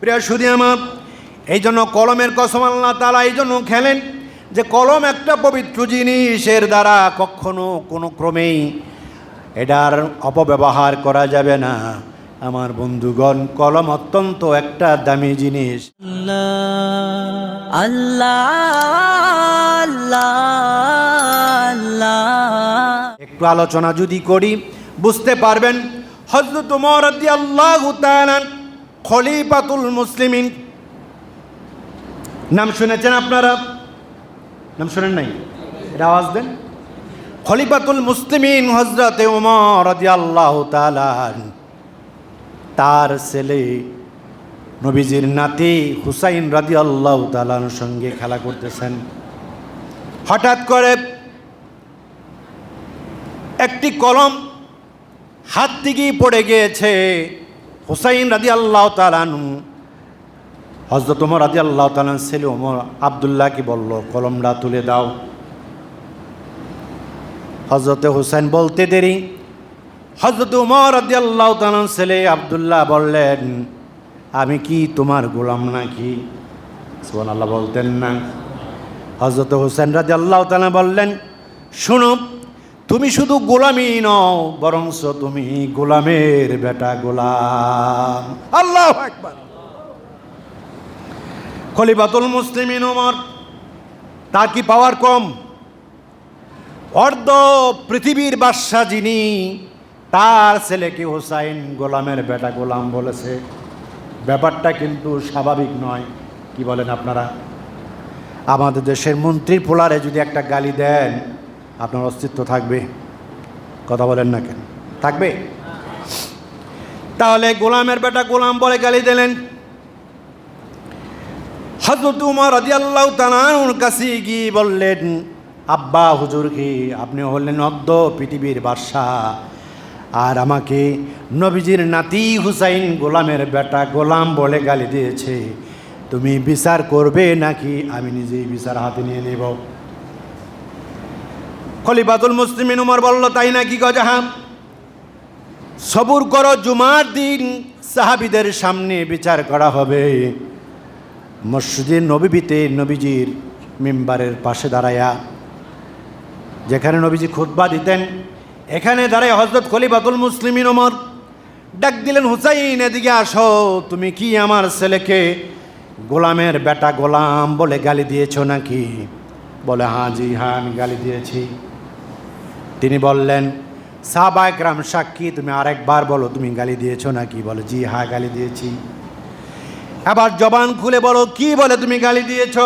প্রিয় সুদী আমার এই জন্য কলমের কসম আল্লাহ তালা এই জন্য খেলেন যে কলম একটা পবিত্র জিনিসের দ্বারা কখনো কোনো ক্রমেই এটার অপব্যবহার করা যাবে না। আমার বন্ধুগণ, কলম অত্যন্ত একটা দামি জিনিস। আল্লাহ আল্লাহ আল্লাহ একটু আলোচনা যদি করি, বুঝতে পারবেন হজরত রাদিয়াল্লাহু তাআলা খলিফাতুল মুসলিমিন। নাম শুনেছেন আপনারা? নাম শুনেন নাই? এটা আওয়াজ দেন। খলিফাতুল মুসলিমিন হজরতে উমর তাআলা তার ছেলে নবীজির নাতি হুসাইন রাদিয়াল্লাহু তাআলার সঙ্গে খেলা করতেছেন। হঠাৎ করে একটি কলম হাত থেকেই পড়ে গিয়েছে। হুসাইন রাজি আল্লাহ তালানু হজরত ওমর রাজি আল্লাহ তালান ছেলে ওমর আবদুল্লাহকে বলল, কলমটা তুলে দাও। হজরতে হুসাইন বলতে দেরি হজরত উমর রাজি আল্লাহ তালান ছেলে আবদুল্লাহ বললেন, আমি কি তোমার গোলাম নাকি? সোহান আল্লাহ বলতেন না। হজরত হুসেন রাজি আল্লাহ তালা বললেন, শুনো তুমি শুধু গোলামি নও, বরংস তুমি গোলামের বেটা গোলাম। আল্লাহ একবার খলিফাতুল মুসলিমিন ওমর, তার কি পাওয়ার কম? অর্ধ পৃথিবীর বাদশাহ যিনি, তার ছেলেকে হোসাইন গোলামের বেটা গোলাম বলেছে। ব্যাপারটা কিন্তু স্বাভাবিক নয়, কি বলেন আপনারা? আমাদের দেশের মন্ত্রীর পোলারে যদি একটা গালি দেন আপনার অস্তিত্ব থাকবে। কথা বলেন না কেন? থাকবে? তাহলে গোলামের বেটা গোলাম বলে গালি দিলেন। হজরত উমর আল্লাহ তালানুর কাছে গিয়ে বললেন, আব্বা হুজুর কি আপনি হলেন অদ্য পৃথিবীর বাদশাহ। আর আমাকে নবীজির নাতি হুসাইন গোলামের বেটা গোলাম বলে গালি দিয়েছে। তুমি বিচার করবে নাকি আমি নিজেই বিচার হাতে নিয়ে নেব? খলিফাতুল মুসলিমিন উমর বলল, তাই নাকি গজাহাম সবুর করো জুমার দিন, সাহাবিদের সামনে বিচার করা হবে। মসজিদের নবীবিতে নবীজির মেম্বারের পাশে দাঁড়ায়া, যেখানে নবীজি খুতবা দিতেন, এখানে দাঁড়ায় হজরত খলিফাতুল মুসলিমিন ওমর ডাক দিলেন, হুসাইন, এদিকে আসো, তুমি কি আমার ছেলেকে গোলামের বেটা গোলাম বলে গালি দিয়েছ নাকি? বলে হ্যাঁ জি হ্যাঁ গালি দিয়েছি। তিনি বললেন সাহবা একরাম সাক্ষী, তুমি আরেকবার বলো, তুমি গালি দিয়েছ নাকি? বলে, জি হ্যাঁ গালি দিয়েছি। আবার জবান খুলে বলো, কি বলে তুমি গালি দিয়েছ?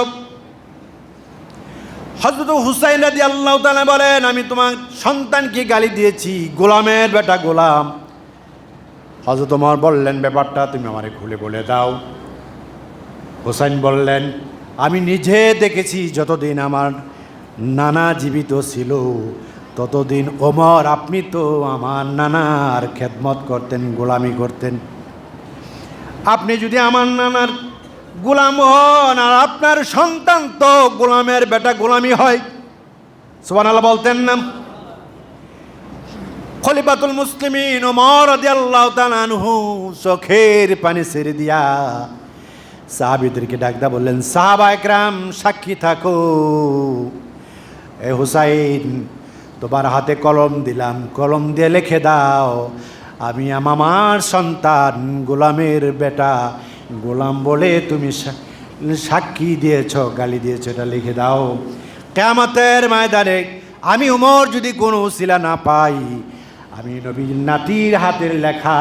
হজরত হুসাইন রাজি আল্লাহ তালা বলেন, আমি তোমার সন্তানকে গালি দিয়েছি, গোলামের বেটা গোলাম। হজরত তোমার বললেন, ব্যাপারটা তুমি আমারে খুলে বলে দাও। হুসাইন বললেন, আমি নিজে দেখেছি যতদিন আমার নানা জীবিত ছিল ততদিন ওমর, আপনি তো আমার নানার খেদমত করতেন, গোলামি করতেন। আপনি যদি আমার নানার গোলাম হন আর আপনার সন্তান তো গোলামের বেটা গোলামি হয়। সোবান আল্লাহ বলতেন না। খলিফাতুল মুসলিমিন ওমর আনহু চোখের পানি ছেড়ে দিয়া সাহাবীদেরকে ডাকদা বললেন সাহাবা একরাম সাক্ষী থাকো। এ হুসাইন তোমার হাতে কলম দিলাম, কলম দিয়ে লিখে দাও। আমি আমার সন্তান, গোলামের বেটা। গোলাম বলে তুমি সাক্ষী দিয়েছ, গালি দিয়েছ, এটা লিখে দাও। কেয়ামতের ময়দানে আমি উমর যদি কোনো উসিলা না পাই, আমি নবীর নাতির হাতের লেখা।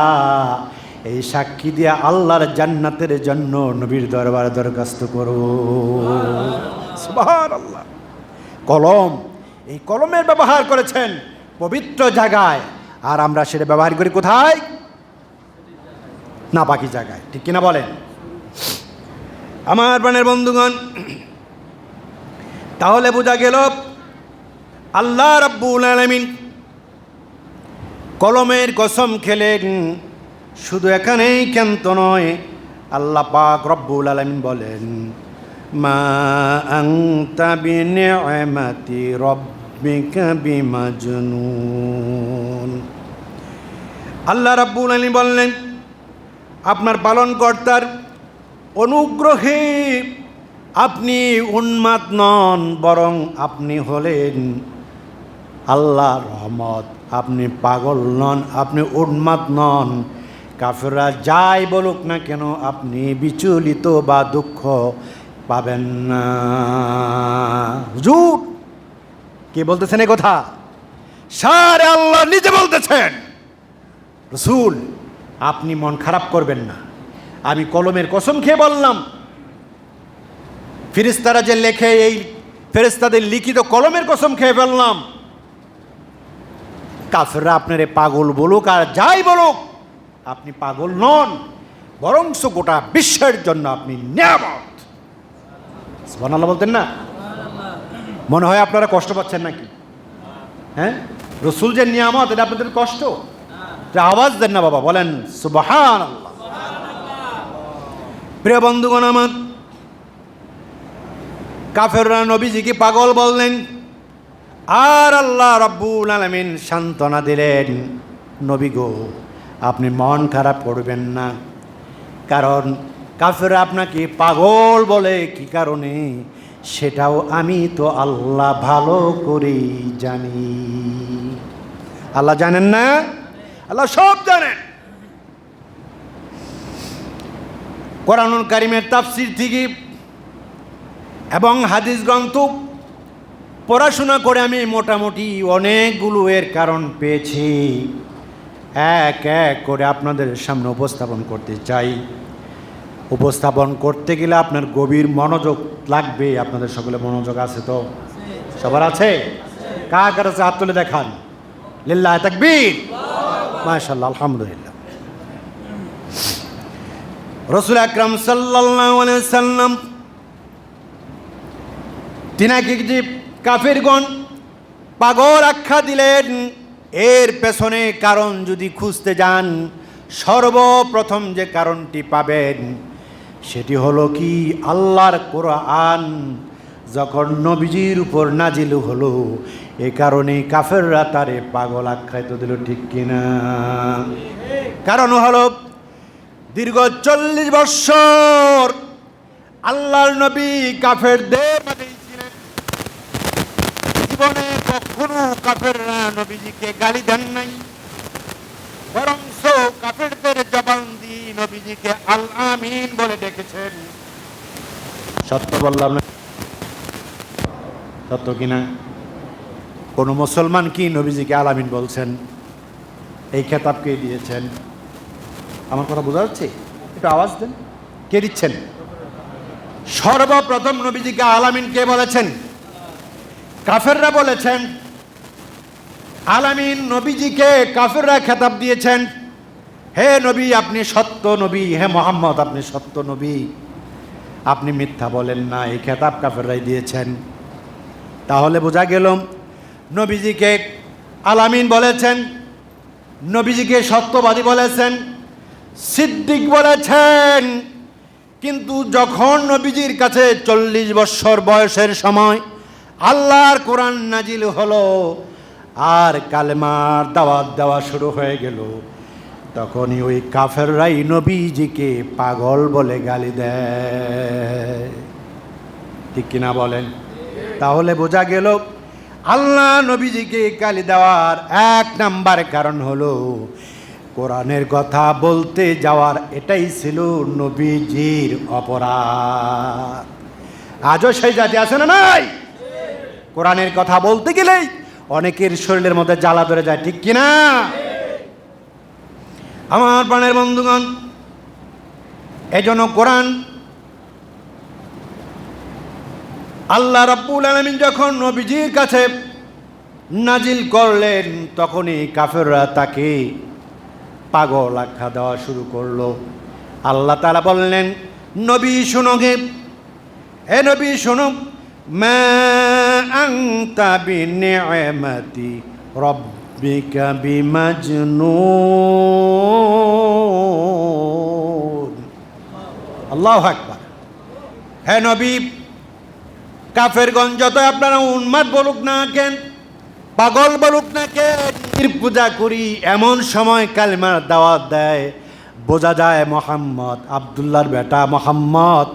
এই সাক্ষী দিয়ে আল্লাহর জান্নাতের জন্য নবীর দরবার দরখাস্ত করো কলম এই কলমের ব্যবহার করেছেন পবিত্র জায়গায়। আর আমরা সেটা ব্যবহার করি কোথায়? না বাকি জায়গায়। ঠিক কিনা বলেন? আমার প্রাণের বন্ধুগণ, তাহলে বোঝা গেল আল্লাহ রাব্বুল আলামিন কলমের কসম খেলেন শুধু এখানেই ক্ষান্ত নয়, আল্লাহ পাক রব্বুল আলামিন বলেন, মা আংতা বিনিআমাতি রব্বিকা বিমাজনুন আল্লাহ রাব্বুল আলামিন বললেন, আপনার পালনকর্তার অনুগ্রহে আপনি উন্মাদ নন, বরং আপনি হলেন আল্লাহ রহমত। আপনি পাগল নন, আপনি উন্মাদ নন। কাফেররা যাই বলুক না কেন, আপনি বিচলিত বা দুঃখ পাবেন না। হুজুর! কে বলতেছেন এই কথা? সারে আল্লাহ নিজে বলতেছেন। রসুল, আপনি মন খারাপ করবেন না। আমি কলমের কসম খেয়ে বললাম। ফিরিস্তারা যে লেখে এই ফেরেস্তাদের লিখিত কলমের কসম খেয়ে ফেললাম। কাফেররা আপনারে পাগল বলুক আর যাই বলুক, আপনি পাগল নন, বরংস গোটা বিশ্বের জন্য আপনি নিয়ামত। বলতেন না? মনে হয় আপনারা কষ্ট পাচ্ছেন নাকি? হ্যাঁ? রসুল যে নিয়ামত, এটা আপনাদের কষ্ট? আওয়াজ দেন না বাবা, বলেন সুবাহান প্রিয় বন্ধুগণ আমার, কাফেররা নবীজিকে পাগল বললেন, আর আল্লাহ রব্বুল আলমিন সান্ত্বনা দিলেন। নবী গো, আপনি মন খারাপ করবেন না, কারণ কাফের আপনাকে পাগল বলে কি কারণে সেটাও আমি তো আল্লাহ ভালো করেই জানি। আল্লাহ জানেন না? আল্লাহ সব জানেন। কোরআনুল কারিমের তাফসির থেকে এবং হাদিস গ্রন্থ পড়াশোনা করে আমি মোটামুটি অনেকগুলো এর কারণ পেয়েছি। এক এক করে আপনাদের সামনে উপস্থাপন করতে চাই। উপস্থাপন করতে গেলে আপনার গভীর মনোযোগ লাগবে, আপনাদের সকলে মনোযোগ আছে তো? সবার আছে? কা কার আছে হাত তুলে দেখান? লিল্লাহ তাকবীর। মাশাল্লাহ আলহামদুলিল্লাহ। রসুল আকরাম সাল্লাম তিনাকে যে কাফেরগণ পাগল আখ্যা দিলেন, এর পেছনে কারণ যদি খুঁজতে যান, সর্বপ্রথম যে কারণটি পাবেন সেটি হলো কি? আল্লাহর কোরআন যখন নবীজির উপর নাজিল হলো, এ কারণে কাফেররা তারে পাগল আখ্যায়িত দিল, ঠিক কিনা? কারণ হলো, দীর্ঘ চল্লিশ বৎসর আল্লাহর নবী কাফেরদের জীবনে কখনো কাফেররা নবীজিকে গালি দেন নাই বরং কাফেরদের জবান দিয়ে নবীজিকে আল আমিন বলে ডেকেছেন। সত্য বললাম সত্য কিনা? কোন মুসলমান কি নবীজিকে আলামিন বলছেন? এই খেতাবকে দিয়েছেন? আমার কথা বোঝা যাচ্ছে? একটু আওয়াজ দেন। কে দিচ্ছেন? সর্বপ্রথম নবীজিকে আলামিন কে বলেছেন? কাফেররা বলেছেন আলামিন নবীজিকে কাফেররা খেতাব দিয়েছেন। হে নবী, আপনি সত্য নবী। হে মোহাম্মদ, আপনি সত্য নবী। আপনি মিথ্যা বলেন না, এই খেতাব কাফেররাই দিয়েছেন। তাহলে বোঝা গেল, নবীজিকে আলামিন বলেছেন, নবীজিকে সত্যবাদী বলেছেন, সিদ্দিক বলেছেন। কিন্তু যখন নবীজির কাছে চল্লিশ বৎসর বয়সের সময় আল্লাহর কোরআন নাজিল হলো, আর কালেমার দাওয়াত দেওয়া শুরু হয়ে গেল তখনই ওই কাফেররাই নবীজিকে পাগল বলে গালি দেয়। ঠিক কিনা বলেন? তাহলে বোঝা গেল আল্লাহ নবীজিকে গালি দেওয়ার এক নাম্বার কারণ হলো কোরআনের কথা বলতে যাওয়ার এটাই ছিল নবীজির অপরাধ। আজও সেই জাতি আছে না নাই? কোরআনের কথা বলতে গেলেই অনেকের শরীরের মধ্যে জ্বালা ধরে যায়, ঠিক কিনা আমার প্রাণের বন্ধুগণ এজন্য কোরআন আল্লাহ রাব্বুল আলমিন যখন নবীজির কাছে নাজিল করলেন, তখনই কাফেররা তাকে পাগল আখ্যা দেওয়া শুরু করল। আল্লাহ তালা বললেন, নবী, শুনো গে। হে নবী, শুনো। মা আংতা বিনিআমাতি রব্বিকা বিমাজনুন আল্লাহু আকবার হে নবী কাফেরগঞ্জ যত আপনারা উন্মাদ বলুক না কেন, পাগল বলুক না কেন পূজা করি, এমন সময় কালিমার দাওয়াত দেয়, বোঝা যায় মোহাম্মদ আবদুল্লার বেটা মোহাম্মদ,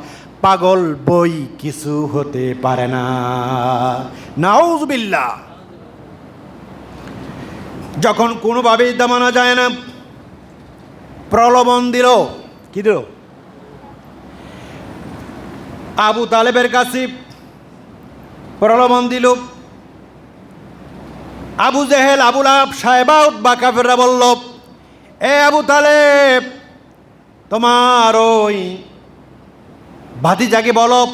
পাগল বই কিছু হতে পারে না। নাউজবিল্লা যখন কোনোভাবেই দামানো যায় না। প্রলোভন দিল। কি দিল? আবু তালেবের কাছে প্রলোভন দিল। আবু জেহেল আবুল আব সাহেবাউদ বা কাফেররা বলল, এ আবু তালেব, তোমার ওই ভাতি ভাতিজাকে বলো।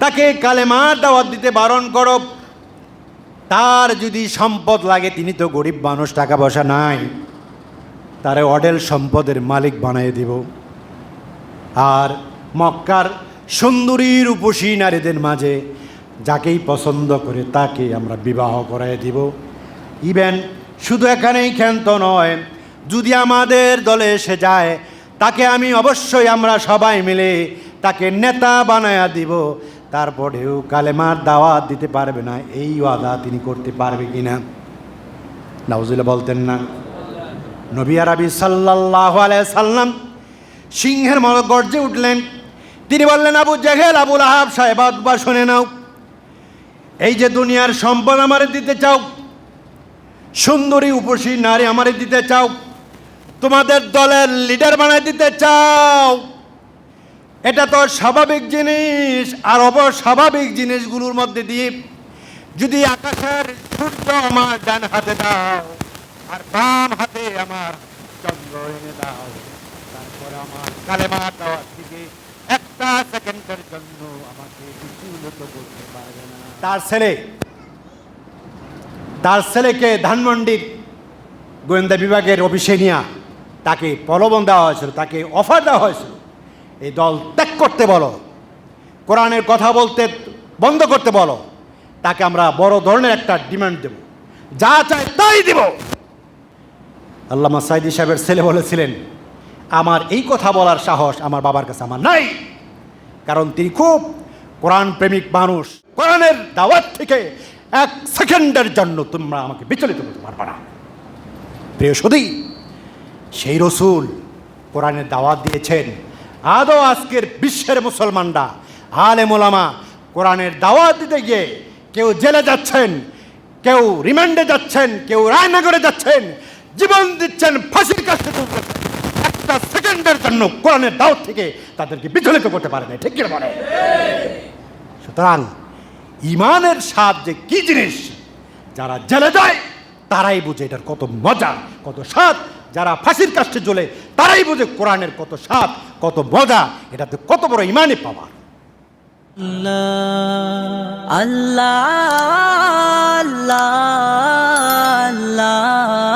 তাকে কালেমার দাওয়াত দিতে বারণ করো। তার যদি সম্পদ লাগে, তিনি তো গরিব মানুষ, টাকা পয়সা নাই। তারে অডেল সম্পদের মালিক বানিয়ে দিব। আর মক্কার সুন্দরী রূপসী নারীদের মাঝে যাকেই পছন্দ করে, তাকে আমরা বিবাহ করাই দিব। ইভেন শুধু এখানেই ক্ষান্ত নয়, যদি আমাদের দলে এসে যায়, তাকে আমি অবশ্যই আমরা সবাই মিলে তাকে নেতা বানায়া দিব। তারপরেও কালেমার দাওয়াত দিতে পারবে না, এই ওয়াদা তিনি করতে পারবে কি না নাউজুল্লাহ বলতেন না। নবী আরবি সাল্লাহ সাল্লাম সিংহের মতো গর্জে উঠলেন। তিনি বললেন, আবু জেহেল আবুল আহাব সাহেব আকবর শুনে নাও। এই যে দুনিয়ার সম্পদ আমারে দিতে চাও, সুন্দরী, উপসী নারী আমারে দিতে চাও, তোমাদের দলের লিডার বানায় দিতে চাও। এটা তো স্বাভাবিক জিনিস, আর অবস্বাভাবিক জিনিসগুলোর মধ্যে দিয়ে যদি আকাশের সূর্য আমার ডান হাতে দাও, আর বাম হাতে আমার চন্দ্র এনে দাও, তারপরে আমার কালেমা দেওয়ার থেকে একটা সেকেন্ডের জন্য আমাকে বিচলিত করতে পারবে না। তার ছেলে, তার ছেলেকে ধানমন্ডির গোয়েন্দা বিভাগের অফিসে নিয়ে তাকে প্রলোভন দেওয়া হয়েছিল, তাকে অফার দেওয়া হয়েছিল। এই দল ত্যাগ করতে বলো। কোরআনের কথা বলতে বন্ধ করতে বলো। তাকে আমরা বড় ধরনের একটা ডিমান্ড দেব। যা চাই তাই দিব। আল্লামা সাইদি সাহেবের ছেলে বলেছিলেন, আমার এই কথা বলার সাহস আমার বাবার কাছে আমার নাই। কারণ তিনি খুব কোরআন প্রেমিক মানুষ। কোরআনের দাওয়াত থেকে এক সেকেন্ডের জন্য তোমরা আমাকে বিচলিত করতে পারবে না। প্রিয় সদী সেই রসুল কোরআনের দাওয়াত দিয়েছেন। আদৌ আজকের বিশ্বের মুসলমানরা আলে মোলামা কোরআনের দাওয়াত দিতে গিয়ে কেউ জেলে যাচ্ছেন, কেউ রিমান্ডে যাচ্ছেন, কেউ রায়নগরে যাচ্ছেন, জীবন দিচ্ছেন, ফাঁসির কাছে একটা সেকেন্ডের জন্য কোরআনের দাওয়াত থেকে তাদেরকে বিচলিত করতে পারে না ঠিক বলে? সুতরাং ইমানের স্বাদ যে কি জিনিস, যারা জেলে যায়, তারাই বুঝে এটার কত মজা, কত স্বাদ। যারা ফাঁসির কাছে জ্বলে, তারাই বুঝে কোরআনের কত স্বাদ কত মজা এটাতে কত বড় ইমানে পাওয়া। আল্লাহ আল্লাহ আল্লাহ।